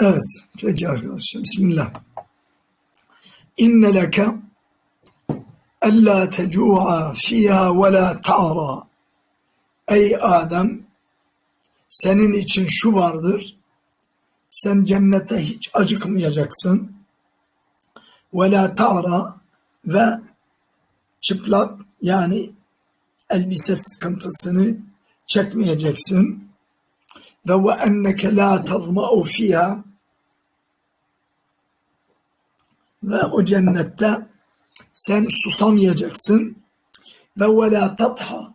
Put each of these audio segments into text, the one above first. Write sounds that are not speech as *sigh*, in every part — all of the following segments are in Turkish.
Evet, peki arkadaşlar. Bismillah. İnne leke ella tecu'a fiha ve la ta'ra. Ey Adem, senin için şu vardır. Sen cennete hiç acıkmayacaksın. Ve la ta'ra ve çıplak yani elbise sıkıntısını çekmeyeceksin. Ve ve enneke la tazma'u fiha ve o cennette sen susamayacaksın. Ve ve la tatha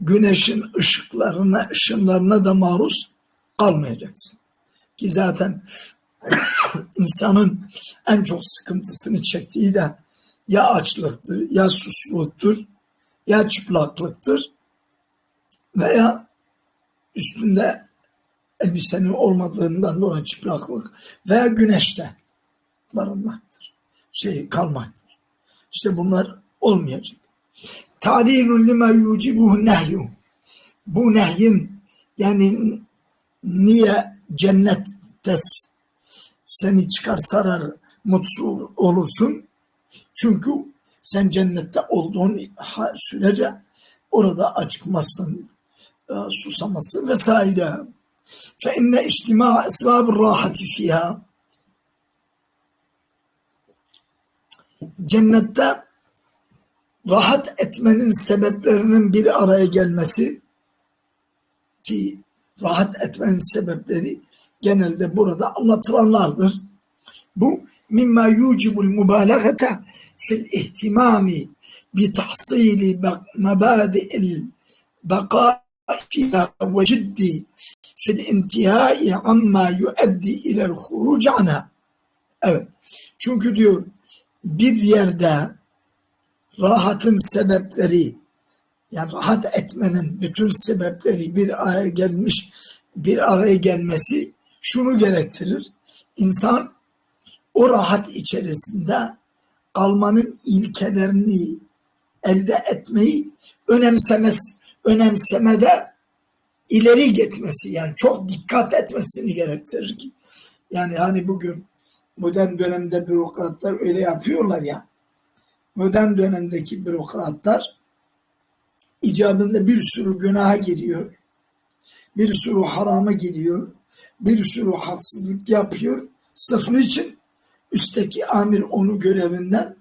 güneşin ışıklarına, ışınlarına da maruz kalmayacaksın. Ki zaten *coughs* insanın en çok sıkıntısını çektiği de ya açlıktır, ya susluktur, ya çıplaklıktır veya üstünde elbisenin olmadığından dolayı çıplaklık veya güneşte barınmaktır. Şey kalmaktır. İşte bunlar olmayacak. Ta'dilun lima yucibuhu nehyu. Bu nehyin yani niye cennette seni çıkar sarar mutsuz olursun? Çünkü sen cennette olduğun sürece orada acıkmazsın, e, susaması vesaire. Fe inne içtima esbabı rahati cennette rahat etmenin sebeplerinin bir araya gelmesi ki rahat etmenin sebepleri genelde burada anlatılanlardır. Bu mimma yucibul mübalağete fil ihtimami bi tahsili mabadi'il baka ve ciddi fil intihai amma yuaddi ilel huruc ana. Evet. Çünkü diyor bir yerde rahatın sebepleri yani rahat etmenin bütün sebepleri bir araya gelmiş bir araya gelmesi şunu gerektirir. İnsan o rahat içerisinde kalmanın ilkelerini elde etmeyi önemsemez önemsemede ileri gitmesi yani çok dikkat etmesini gerektirir ki. Yani hani bugün modern dönemde bürokratlar öyle yapıyorlar ya. Modern dönemdeki bürokratlar icabında bir sürü günaha giriyor. Bir sürü harama giriyor. Bir sürü haksızlık yapıyor. Sırf için üstteki amir onu görevinden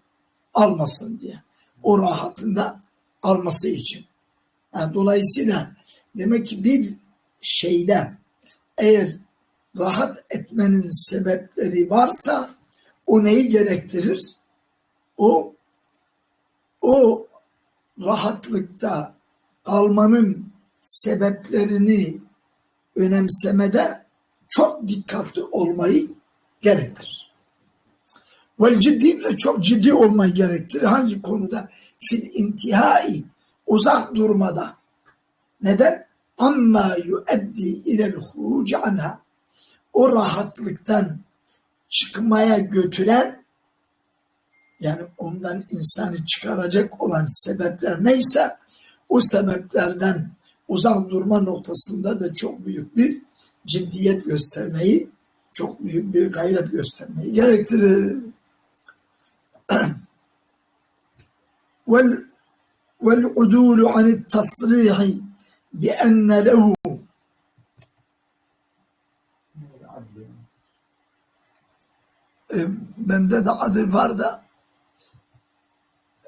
almasın diye. O rahatında alması için. Yani dolayısıyla demek ki bir şeyde eğer rahat etmenin sebepleri varsa o neyi gerektirir? O o rahatlıkta kalmanın sebeplerini önemsemede çok dikkatli olmayı gerektirir. Vel ciddi de çok ciddi olmayı gerektirir. Hangi konuda? Fil intihai uzak durmada. Neden? Amma yueddi ilel huruci anha o rahatlıktan çıkmaya götüren yani ondan insanı çıkaracak olan sebepler neyse o sebeplerden uzak durma noktasında da çok büyük bir ciddiyet göstermeyi, çok büyük bir gayret göstermeyi gerektirir. *clears throat* vel udulu anit tasrihi bi enne lehu له bende de adı var da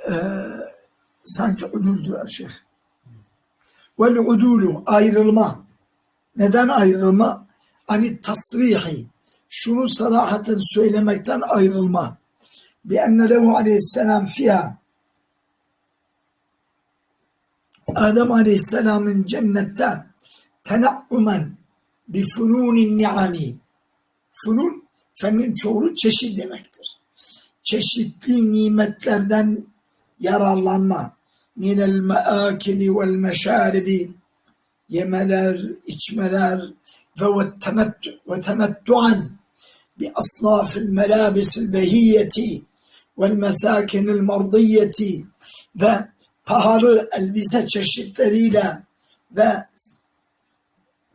e, sanki udüldü şeyh. Vel udulu ayrılma. Neden ayrılma? Hani tasrihi şunu sarahaten söylemekten ayrılma. Bi enne lehu aleyhisselam fiha Adem Aleyhisselam'ın cennette tenakkumen bi fununin ni'ami. Funun fenin çoğulu çeşit demektir. Çeşitli nimetlerden yararlanma. Minel meakili vel meşaribi yemeler, içmeler ve temettuan bi asnafil melabisil behiyeti vel mesakinil mardiyeti ve pahalı elbise çeşitleriyle ve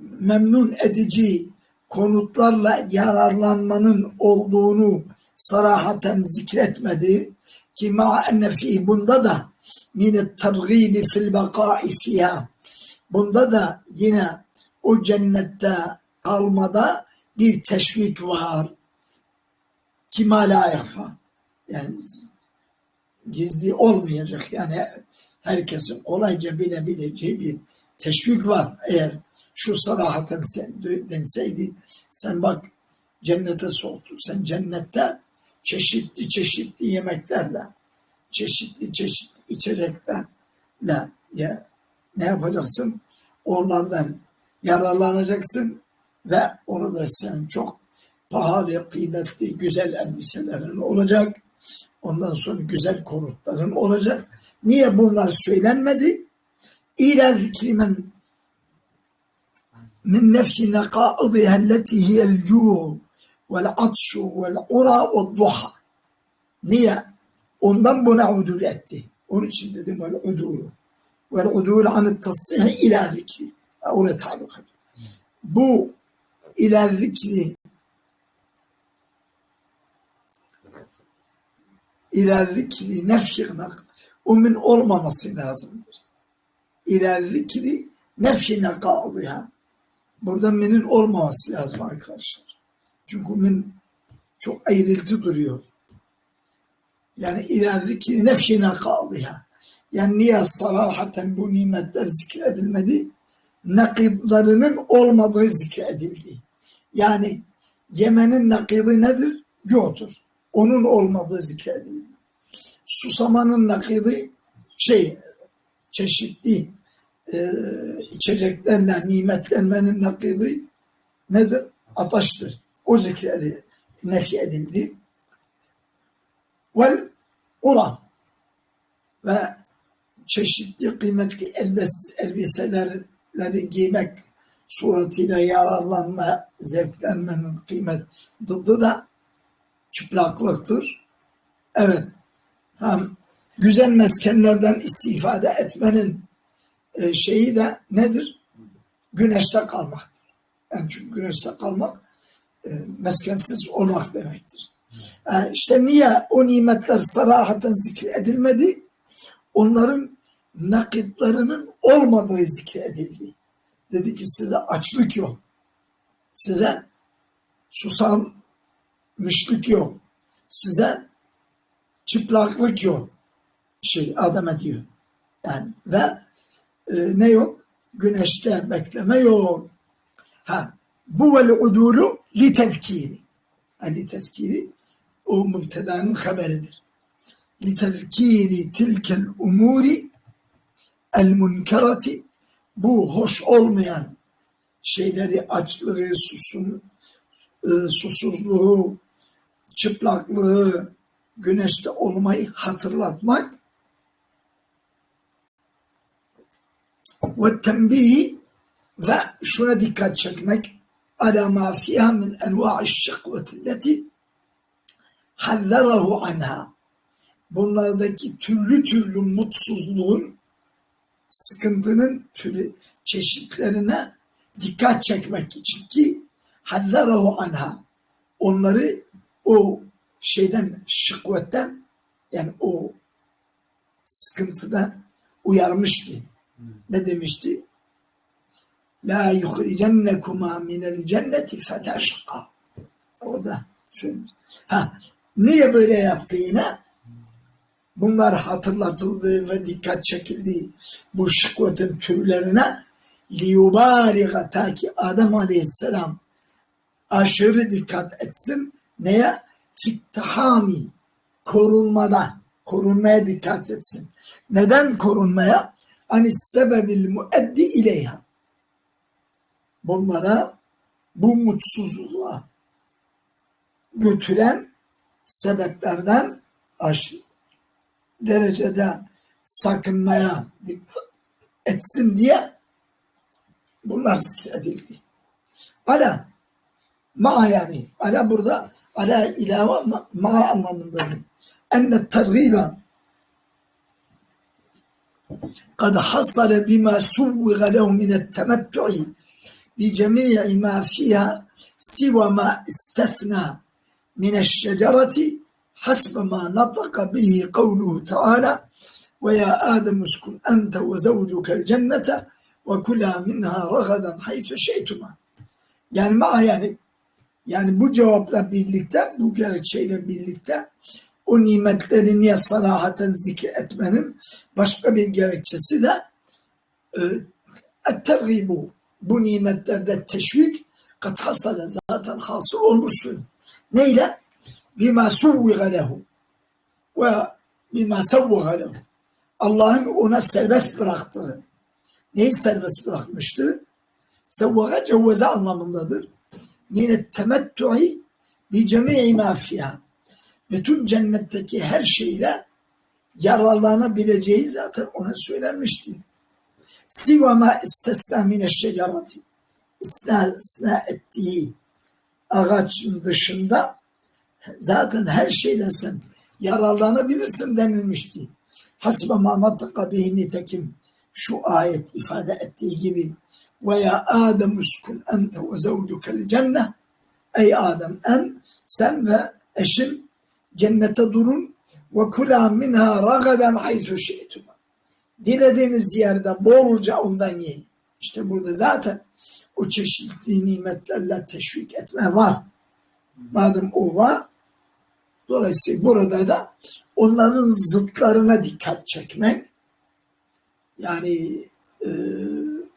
memnun edici konutlarla yararlanmanın olduğunu sarahaten zikretmedi. Ki ma enne fi bunda da min tergibi fil baka'i fiha. Bunda da yine o cennette kalmada bir teşvik var. Ki ma la yakfa yani gizli olmayacak. Yani herkesin kolayca bilebileceği bir teşvik var. Eğer şu sarahaten sen denseydi sen bak cennete soktu sen cennette çeşitli çeşitli yemeklerle çeşitli çeşitli içeceklerle ya ne yapacaksın onlardan yararlanacaksın ve orada sen çok pahalı, kıymetli, güzel elbiselerin olacak. Ondan sonra güzel konutların olacak. Niye bunlar söylenmedi? İlâ zikrimen elleti hiyel cû'u vel atşu vel ura ve duha. Niye? Ondan buna udul etti. Onun için dedim vel udulu. Vel udul anı tasih ila zikri. Oraya taluk Bu ila zikri ila zikri nefşinak umun olmaması lazımdır. İla zikri nefşine kaldıya. Burada minin olmaması lazım arkadaşlar. Çünkü min çok ayrıltı duruyor. Yani zikri nefşine kaldıya. Yani niye sarahaten bu nimetler zikredilmedi? Nakidlarının olmadığı zikredildi. Yani yemenin nakidi nedir? Co'dur. Onun olmadığı zikredildi. Susamanın nakidi şey çeşitli e, içeceklerle nimetlenmenin nakidi nedir? Ataştır. O zikredildi. Nefi edildi. Vel ura ve çeşitli kıymetli elbis, elbiseleri giymek suretiyle yararlanma, zevklenmenin kıymet dıdı da çıplaklıktır. Evet, hem güzel meskenlerden istifade etmenin şeyi de nedir? Güneşte kalmaktır. Yani çünkü güneşte kalmak e, meskensiz olmak demektir. Yani işte niye o nimetler sarahaten zikredilmedi? Onların nakitlerinin olmadığı zikredildi. Dedi ki size açlık yok. Size susamışlık yok. Size çıplaklık yok. Şey Adem'e diyor. Yani ve e, ne yok? Güneşte bekleme yok. Ha, bu vel udulu li tezkiri. Li tezkiri o mübtedanın haberidir. Li tezkiri tilkel umuri el münkerati bu hoş olmayan şeyleri açlığı, susun, e, susuzluğu, çıplaklığı, güneşte olmayı hatırlatmak ve tembihi ve şuna dikkat çekmek ala ma fiha min enva'i şıkveti leti hazzarahu anha bunlardaki türlü türlü mutsuzluğun sıkıntının türü çeşitlerine dikkat çekmek için ki hazzarahu anha onları o şeyden şıkvetten yani o sıkıntıda uyarmıştı. Ne demişti? La yuhricennekuma minel cenneti feteşka. Orada söylemiş. Ha, niye böyle yaptı yine? Bunlar hatırlatıldı ve dikkat çekildi bu şıkvetin türlerine liyubariga ta ki Adem Aleyhisselam aşırı dikkat etsin. Neye? fittahami korunmada korunmaya dikkat etsin. Neden korunmaya? Ani sebebil mueddi ileyha. Bunlara bu mutsuzluğa götüren sebeplerden aşırı derecede sakınmaya etsin diye bunlar zikredildi. Ala ma yani ala burada ala ilave ma anlamındadır. Enne tergibe kad hasale bima suvviga lehu minet temettu'i بجميع ما فيها سوى ما استثنى من الشجرة حسب ما نطق به قوله تعالى ويا آدم اسكن أنت وزوجك الجنة وكلا منها رغدا حيث شئتما yani ma yani yani bu cevapla birlikte bu gerekçeyle birlikte o nimetleri niye sarahaten zikretmenin başka bir gerekçesi de e, bu nimetlerde teşvik kat hasale zaten hasıl olmuştur. Neyle? Bima suvviga lehu ve bima sevviga lehu. Allah'ın ona serbest bıraktığı. Neyi serbest bırakmıştı? Sevvaga cevveze anlamındadır. Yine temettu'i bi cemi'i ma fiha. Bütün cennetteki her şeyle yararlanabileceği zaten ona söylenmişti. Siva ma istesna mine şecerati. İsna, isna ettiği ağaçın dışında zaten her şeyle sen yararlanabilirsin denilmişti. Hasbe ma natıka bihi nitekim şu ayet ifade ettiği gibi ve ya Adem uskun ente ve zevcukel cennet Ey Adem en sen ve eşin cennete durun ve kula minha ragadan haythu şi'tuma. Dilediğiniz yerde bolca ondan yiyin. İşte burada zaten o çeşitli nimetlerle teşvik etme var. Madem o var, dolayısıyla burada da onların zıtlarına dikkat çekmek, yani e,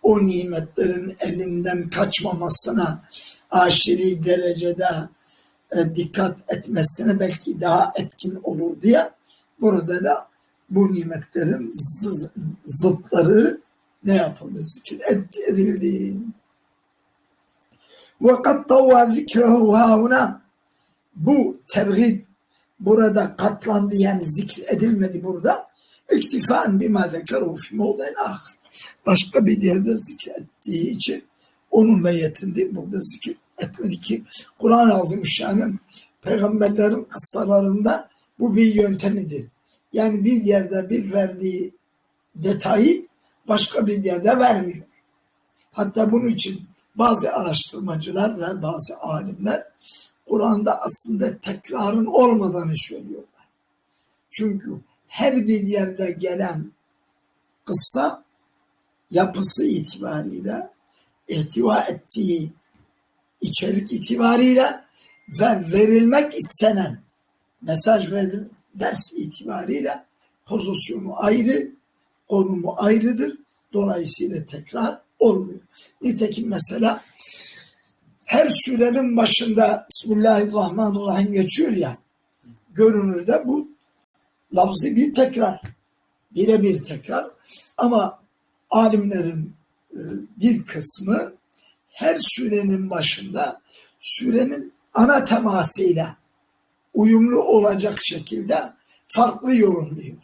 o nimetlerin elinden kaçmamasına aşiri derecede e, dikkat etmesine belki daha etkin olur diye burada da bu nimetlerin zıtları ne yapıldı? Zikir edildi. Ve kattavva zikrehu hauna bu terhib burada katlandı yani zikir edilmedi burada. İktifaen bima zekeru fi. Başka bir yerde zikrettiği için onun meyetinde burada zikir etmedi ki Kur'an-ı Azimüşşan'ın peygamberlerin kıssalarında bu bir yöntemidir. Yani bir yerde bir verdiği detayı başka bir yerde vermiyor. Hatta bunun için bazı araştırmacılar ve bazı alimler Kur'an'da aslında tekrarın olmadığını söylüyorlar. Çünkü her bir yerde gelen kıssa yapısı itibariyle ihtiva ettiği içerik itibariyle ve verilmek istenen mesaj ve ders itibariyle pozisyonu ayrı, konumu ayrıdır. Dolayısıyla tekrar olmuyor. Nitekim mesela her surenin başında Bismillahirrahmanirrahim geçiyor ya görünürde bu lafzı bir tekrar. Birebir tekrar. Ama alimlerin e, bir kısmı her surenin başında surenin ana temasıyla uyumlu olacak şekilde farklı yorumluyor.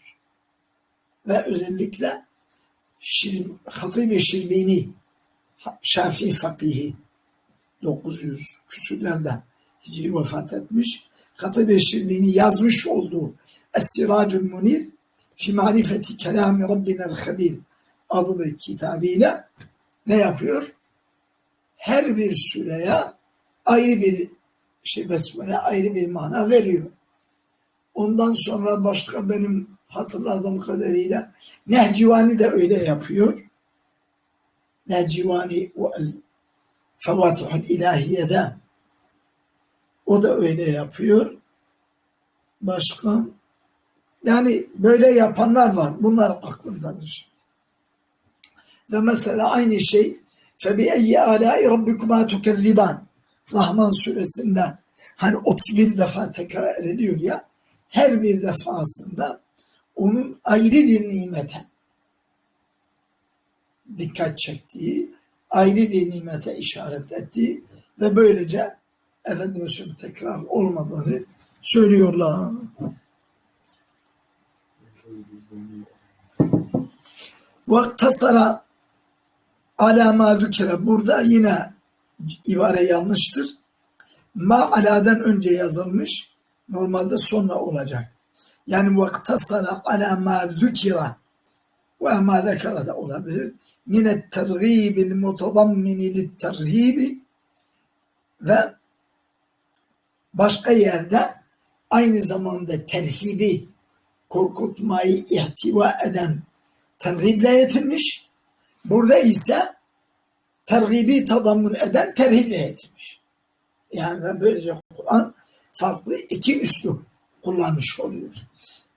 Ve özellikle Şir, Hatib-i Şirbini Şafii fakihi 900 küsürlerde Hicri vefat etmiş. Hatib-i Şirbini yazmış olduğu Es-Siracül Munir fi marifeti kelami Rabbinel Habir adlı kitabıyla ne yapıyor? Her bir süreye ayrı bir şey besmele ayrı bir mana veriyor. Ondan sonra başka benim hatırladığım kadarıyla Nehcivani de öyle yapıyor. Nehcivani ve Fevatihul İlahiye'de o da öyle yapıyor. Başka yani böyle yapanlar var. Bunlar aklımdadır. Ve mesela aynı şey فَبِأَيِّ آلَاءِ رَبِّكُمَا تُكَذِّبَانِ Rahman suresinde hani 31 defa tekrar ediliyor ya her bir defasında onun ayrı bir nimete dikkat çektiği, ayrı bir nimete işaret ettiği ve böylece Efendimiz'in tekrar olmadığını söylüyorlar. Vaktasara ma Burada yine ibare yanlıştır. Ma aladan önce yazılmış. Normalde sonra olacak. Yani vaktasara ala ma zükira ve ma zekara da olabilir. minet tergibil mutadammini lit terhibi ve başka yerde aynı zamanda terhibi korkutmayı ihtiva eden terhible yetinmiş. Burada ise terhibi tadammun eden terhible yetinmiş. Yani böylece Kur'an farklı iki üslup kullanmış oluyor.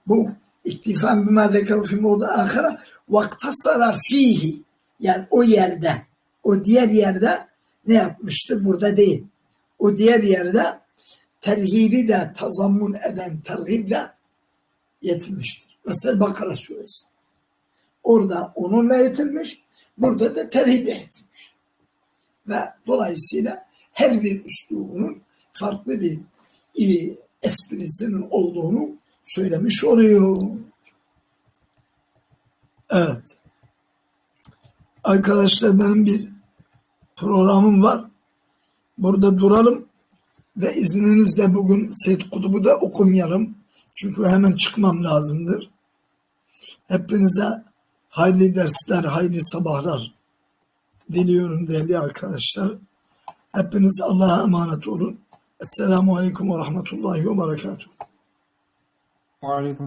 Bu iktifan bima zekeru fi mevdu ahire vaktasara fihi yani o yerde o diğer yerde ne yapmıştır? Burada değil. O diğer yerde terhibi de tazammun eden terhible yetilmiştir. Mesela Bakara suresi. Orada onunla yetilmiş, burada da terhible yetilmiş. Ve dolayısıyla her bir üslubunun farklı bir e, esprisinin olduğunu söylemiş oluyor. Evet. Arkadaşlar benim bir programım var. Burada duralım ve izninizle bugün Seyyid Kutub'u da okumayalım. Çünkü hemen çıkmam lazımdır. Hepinize hayırlı dersler, hayırlı sabahlar diliyorum değerli arkadaşlar. Hepiniz Allah'a emanet olun. Esselamu Aleyküm ve Rahmetullahi ve Berekatuhu. Aleyküm